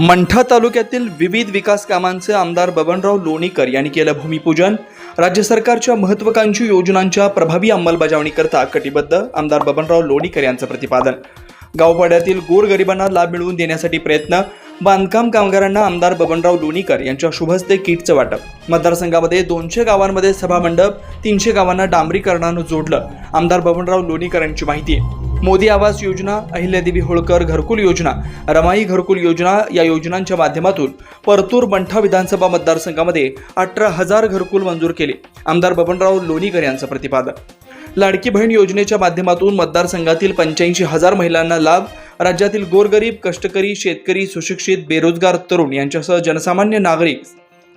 मंठा तालुक्यातील विविध विकास कामांचे आमदार बबनराव लोणीकर यांनी केलं भूमिपूजन. राज्य सरकारच्या महत्वाकांक्षी योजनांच्या प्रभावी अंमलबजावणीकरता कटिबद्ध आमदार बबनराव लोणीकर यांचं प्रतिपादन. गावपाड्यातील गोरगरिबांना लाभ मिळवून देण्यासाठी प्रयत्न बांधकाम कामगारांना आमदार बबनराव लोणीकर यांच्या शुभहस्ते किटचं वाटप. मतदारसंघामध्ये दोनशे गावांमध्ये सभामंडप तीनशे गावांना डांबरीकरणानं जोडलं. आमदार बबनराव लोणीकर यांची माहिती. मोदी आवास योजना अहिल्यादेवी होळकर घरकुल योजना रमाई घरकुल योजना या योजनांच्या माध्यमातून परतूर मंठा विधानसभा मतदारसंघामध्ये अठरा हजार घरकुल मंजूर केले. आमदार बबनराव लोणीकर यांचं प्रतिपादन. लाडकी बहीण योजनेच्या माध्यमातून मतदारसंघातील पंच्याऐंशी हजार महिलांना लाभ राज्यातील गोरगरीब कष्टकरी शेतकरी सुशिक्षित बेरोजगार तरुण यांच्यासह जनसामान्य नागरिक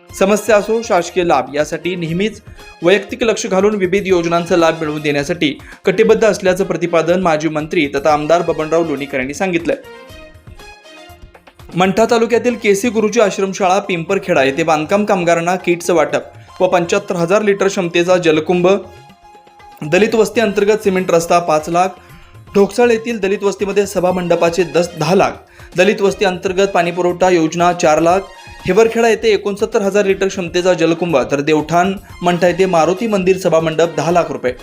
समस्या असो शासकीय लाभ यासाठी नेहमीच वैयक्तिक लक्ष घालून विविध योजनांचा लाभ मिळवून देण्यासाठी कटिबद्ध असल्याचं प्रतिपादन माजी मंत्री तथा आमदार बबनराव लोणीकर यांनी सांगितलं मंठा तालुक्यातील केसी गुरुजी आश्रमशाळा पिंपरखेडा येथे बांधकाम कामगारांना किटचं वाटप व पंच्याहत्तर हजार लिटर क्षमतेचा जलकुंभ दलित वस्ती अंतर्गत सिमेंट रस्ता पाच लाख ढोकसाळ येथील दलित वस्तीमध्ये सभा मंडपाचे दस दहा लाख दलित वस्ती अंतर्गत पाणीपुरवठा योजना चार लाख हिवरखेडा येथे एकोणसत्तर हजार लिटर क्षमतेचा जलकुंभ तर देवठाण मंठा येथे मारुती मंदिर सभा मंडप दहा लाख रुपये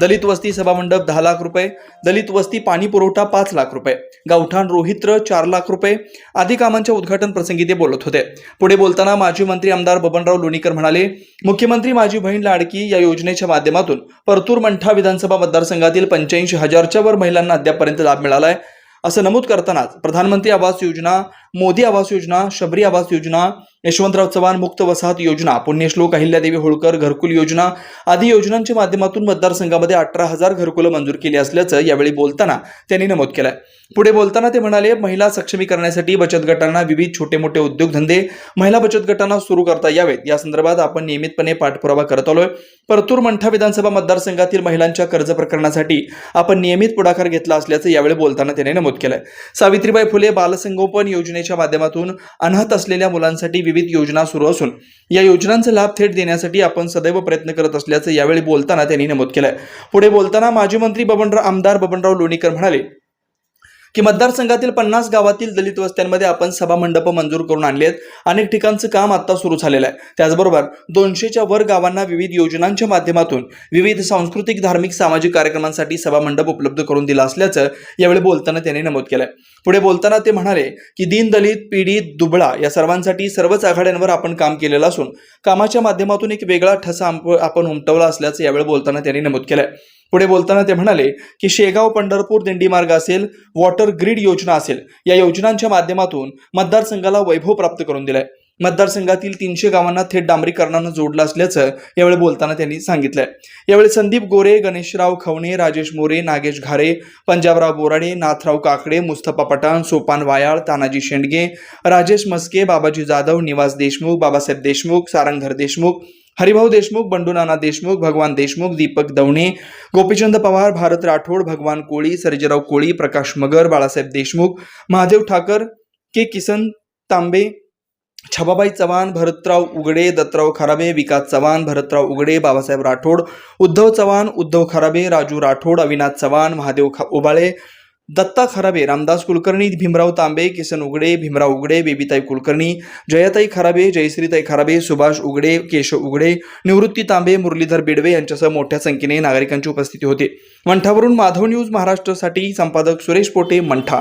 दलित वस्ती सभा मंडप दहा लाख रुपये दलित वस्ती पाणी पुरवठा पाच लाख रुपये गावठाण रोहित्र चार लाख रुपये आदी कामांच्या उद्घाटन प्रसंगी ते बोलत होते. पुढे बोलताना माजी मंत्री आमदार बबनराव लोणीकर म्हणाले मुख्यमंत्री माझी बहीण लाडकी या योजनेच्या माध्यमातून परतूर मंठा विधानसभा मतदारसंघातील पंच्याऐंशी हजारच्या वर महिलांना अद्यापपर्यंत लाभ मिळाला आहे असं नमूद करतानाच प्रधानमंत्री आवास योजना मोदी आवास योजना शबरी आवास योजना यशवंतराव चव्हाण मुक्त वसाहत योजना पुण्यश्लोक अहिल्यादेवी होळकर घरकुल योजना आदी योजनांच्या माध्यमातून मतदारसंघामध्ये अठरा हजार घरकुलं मंजूर केली असल्याचं यावेळी बोलताना त्यांनी नमूद केलंय. पुढे बोलताना ते म्हणाले महिला सक्षमीकरणासाठी बचत गटांना विविध छोटे मोठे उद्योगधंदे महिला बचत गटांना सुरू करता यावेत. या संदर्भात आपण नियमितपणे पाठपुरावा करत आलोय. परतूर मंठा विधानसभा मतदारसंघातील महिलांच्या कर्ज प्रकरणासाठी आपण नियमित पुढाकार घेतला असल्याचं यावेळी बोलताना त्यांनी नमूद केलंय. सावित्रीबाई फुले बालसंगोपन योजने योजनेच्या माध्यमातून अनाथ असलेल्या मुलांसाठी विविध योजना सुरू असून या योजनांचा लाभ थेट देण्यासाठी आपण सदैव प्रयत्न करत असल्याचं यावेळी बोलताना त्यांनी नमूद केलंय. पुढे बोलताना माजी मंत्री बबनराव आमदार बबनराव लोणीकर म्हणाले की मतदारसंघातील पन्नास गावातील दलित वस्त्यांमध्ये आपण सभा मंडप मंजूर करून आणले आहेत. अनेक ठिकाणचं काम आता सुरू झालेलं आहे. त्याचबरोबर दोनशेच्या वर गावांना विविध योजनांच्या माध्यमातून विविध सांस्कृतिक धार्मिक सामाजिक कार्यक्रमांसाठी सभा मंडप उपलब्ध करून दिला असल्याचं यावेळी बोलताना त्यांनी नमूद केलंय. पुढे बोलताना ते म्हणाले की दीनदलित पीडित दुबळा या सर्वांसाठी सर्वच आघाड्यांवर आपण काम केलेलं असून कामाच्या माध्यमातून एक वेगळा ठसा आपण उमटवला असल्याचं यावेळी बोलताना त्यांनी नमूद केलंय. पुढे बोलताना ते म्हणाले की शेगाव पंढरपूर दिंडी मार्ग असेल वॉटर ग्रीड योजना असेल या योजनांच्या माध्यमातून मतदारसंघाला वैभव प्राप्त करून दिलाय. मतदारसंघातील तीनशे गावांना थेट डांबरीकरणानं जोडलं असल्याचं यावेळी बोलताना त्यांनी सांगितलंय. यावेळी संदीप गोरे गणेशराव खवणे राजेश मोरे नागेश घारे पंजाबराव बोराडे नाथराव काकडे मुस्तफा पठाण सोपान वायाळ तानाजी शेंडगे राजेश मस्के बाबाजी जाधव निवास देशमुख बाबासाहेब देशमुख सारंगधर देशमुख हरिभाऊ देशमुख बंडू नाना देशमुख भगवान देशमुख दीपक दवणे गोपीचंद पवार भारत राठोड भगवान कोळी सर्जेराव कोळी प्रकाश मगर बाळासाहेब देशमुख महादेव ठाकर के किसन तांबे छबाबाई चव्हाण भरतराव उगडे दत्तराव खराबे विकास चव्हाण भरतराव उगडे बाबासाहेब राठोड उद्धव चव्हाण उद्धव खराबे राजू राठोड अविनाश चव्हाण महादेव खा उबाळे दत्ता खराबे रामदास कुलकर्णी भीमराव तांबे किसन उगडे भीमराव उगडे बेबीताई कुलकर्णी जयाताई खराबे जयश्रीताई खराबे सुभाष उगडे केशव उगडे निवृत्ती तांबे मुरलीधर बेडवे यांच्यासह मोठ्या संख्येने नागरिकांची उपस्थिती होती. मंठावरून माधव न्यूज महाराष्ट्रासाठी संपादक सुरेश पोटे मंठा.